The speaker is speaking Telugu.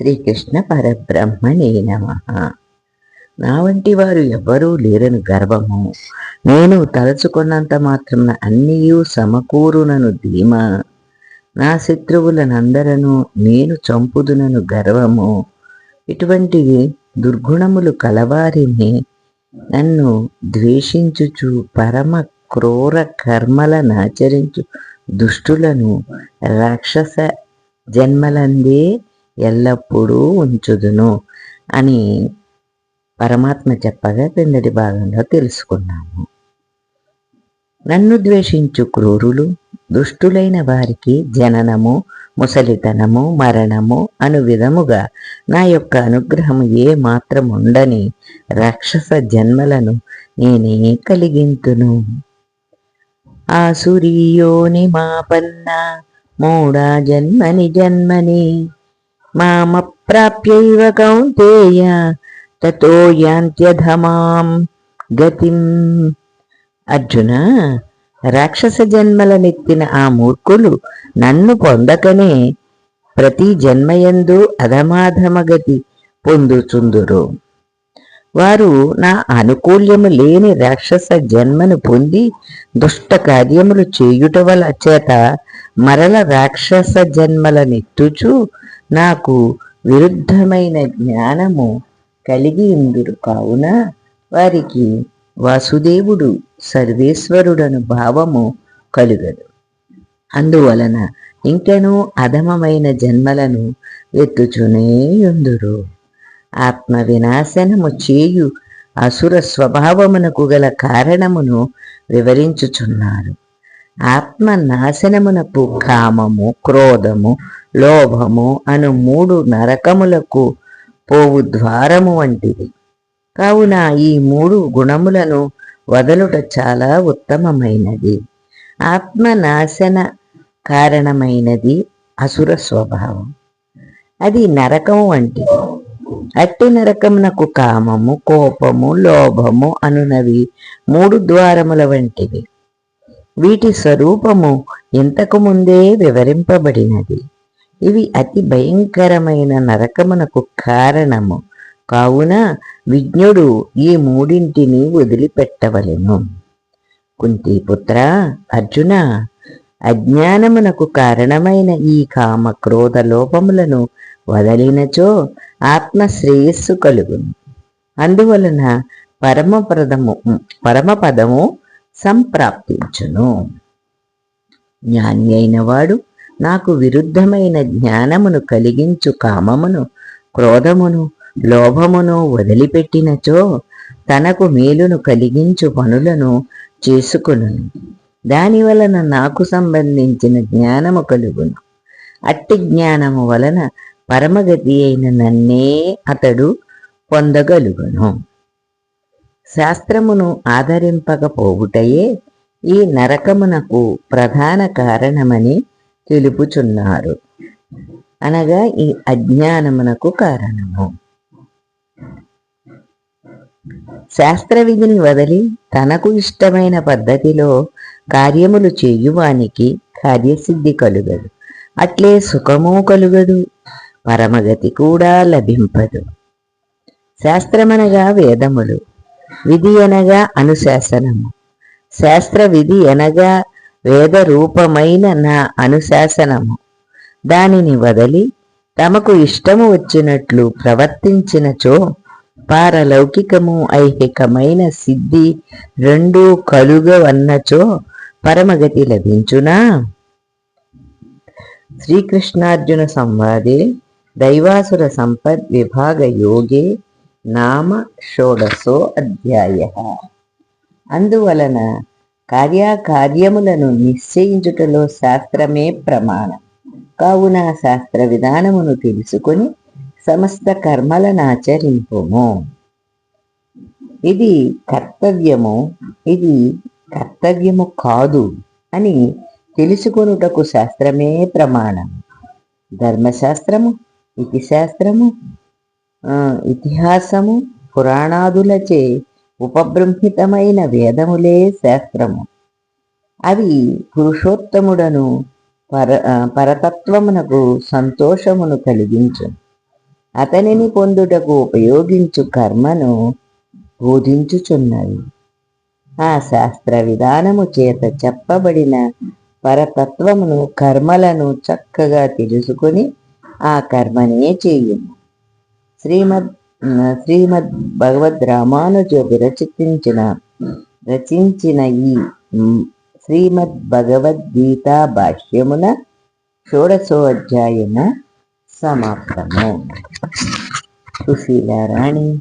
శ్రీకృష్ణ పరబ్రహ్మణే నమ. నా వంటి వారు ఎవ్వరూ లేరని గర్వము. నేను తలచుకున్నంత మాత్రం అన్నీయు సమకూరునను ధీమా. నా శత్రువులనందరను నేను చంపుదునను గర్వము. ఇటువంటివి దుర్గుణములు కలవారిని నన్ను ద్వేషించుచు పరమ క్రూర కర్మలనాచరించు దుష్టులను రాక్షస జన్మలందే ఎల్లప్పుడూ ఉంచుదును అని పరమాత్మ చెప్పగా క్రిందటి భాగంలో తెలుసుకున్నాము. నన్ను ద్వేషించు క్రూరులు దుష్టులైన వారికి జననము ముసలితనము మరణము అను విధముగా నా యొక్క అనుగ్రహము ఏ మాత్రం ఉండని రాక్షస జన్మలను నేనే కలిగింతును. ఆసురీయోని మాపన్న మూడా జన్మని జన్మని మామప్రాప్యైవ కౌంతేయ తతో యాంత్యధమాం గతిం అర్జున రాక్షస జన్మలనెత్తిన ఆ మూర్ఖులు నన్ను పొందకనే ప్రతి జన్మయందు అధమాధమగతి పొందుచుందురు. వారు నా అనుకూల్యము లేని రాక్షస జన్మను పొంది దుష్ట కార్యములు చేయుట వల్ల చేత మరల రాక్షస జన్మల నెత్తుచూ నాకు విరుద్ధమైన జ్ఞానము కలిగి ఉందురు కావున వారికి వాసుదేవుడు సర్వేశ్వరుడను భావము కలుగదు. అందువలన ఇంకనూ అధమమైన జన్మలను ఎత్తుచునే ఉందురు ఆత్మ వినాశనము చేయు అసుర స్వభావమునకు గల కారణమును వివరించుచున్నారు. ఆత్మ నాశనమునకు కామము క్రోధము లోభము అను మూడు నరకములకు పోవు ద్వారము వంటిది. కావున ఈ మూడు గుణములను వదలుట చాలా ఉత్తమమైనది. ఆత్మ నాశన కారణమైనది అసుర స్వభావం. అది నరకము వంటిది. అట్టి నరకమునకు కామము కోపము లోభము అనునవి మూడు ద్వారముల వంటివి. వీటి స్వరూపము ఇంతకు ముందే వివరింపబడినది. ఇవి అతి భయంకరమైన నరకమునకు కారణము. కావున విజ్ఞుడు ఈ మూడింటిని వదిలిపెట్టవలెను. కుంతిపుత్ర అర్జున అజ్ఞానమునకు కారణమైన ఈ కామ క్రోధ లోపములను వదలినచో ఆత్మ శ్రేయస్సు కలుగును. అందువలన పరమపదము పరమపదము సంప్రాప్తించును. జ్ఞాని అయినవాడు నాకు విరుద్ధమైన జ్ఞానమును కలిగించు కామమును క్రోధమును లోభమును వదిలిపెట్టినచో తనకు మేలును కలిగించు పనులను చేసుకును. దాని వలన నాకు సంబంధించిన జ్ఞానము కలుగును. అట్టి జ్ఞానము వలన పరమగతి అయిన నన్నే అతడు పొందగలుగును. శాస్త్రమును ఆదరింపకపోవుటయే ఈ నరకమునకు ప్రధాన కారణమని తెలుపుచున్నారు. అనగా ఈ అజ్ఞానమునకు కారణము. శాస్త్ర విధిని వదిలి తనకు ఇష్టమైన పద్ధతిలో కార్యములు చేయువానికి కార్యసిద్ధి కలుగదు. అట్లే సుఖము కలుగదు పరమగతి కూడా లభింపదు. శాస్త్రమనగా వేదములు విధి అనగా అనుశాసనము శాస్త్ర విధి అనగా వేద రూపమైన నా అనుశాసనము. దానిని వదలి తమకు ఇష్టము వచ్చినట్లు ప్రవర్తించినచో పారలౌకికము ఐహికమైన సిద్ధి రెండూ కలుగవన్నచో పరమగతి లభించునా? శ్రీకృష్ణార్జున సంవాదే దైవాసుర సంపద్ విభాగ యోగే నామ షోడశో అధ్యాయ అందువలన కార్యకార్యములను నిశ్చయించుటలో శాస్త్రమే ప్రమాణం. కావున శాస్త్ర విధానమును తెలుసుకొని సమస్త కర్మలను ఆచరింపుము. ఇది కర్తవ్యము ఇది కర్తవ్యము కాదు అని తెలుసుకొనుటకు శాస్త్రమే ప్రమాణం. ధర్మశాస్త్రము ఇతిశాస్త్రము ఇతిహాసము పురాణాదులచే ఉపబృంహితమైన వేదములే శాస్త్రము. అవి పురుషోత్తముడను పర పరతత్వమునకు సంతోషమును కలిగించు. అతనిని పొందుటకు ఉపయోగించు కర్మను బోధించుచున్నవి. ఆ శాస్త్ర విధానము చేత చెప్పబడిన పరతత్వమును కర్మలను చక్కగా తెలుసుకొని ఆ కర్మనే చేయుము. శ్రీమద్ శ్రీమద్ భగవద్ రామానుజ విరచించిన రచించిన ఈ శ్రీమద్ భగవద్గీతా భాష్యమున షోడశోధ్యాయము సమాప్తము. సుశీలారాణి.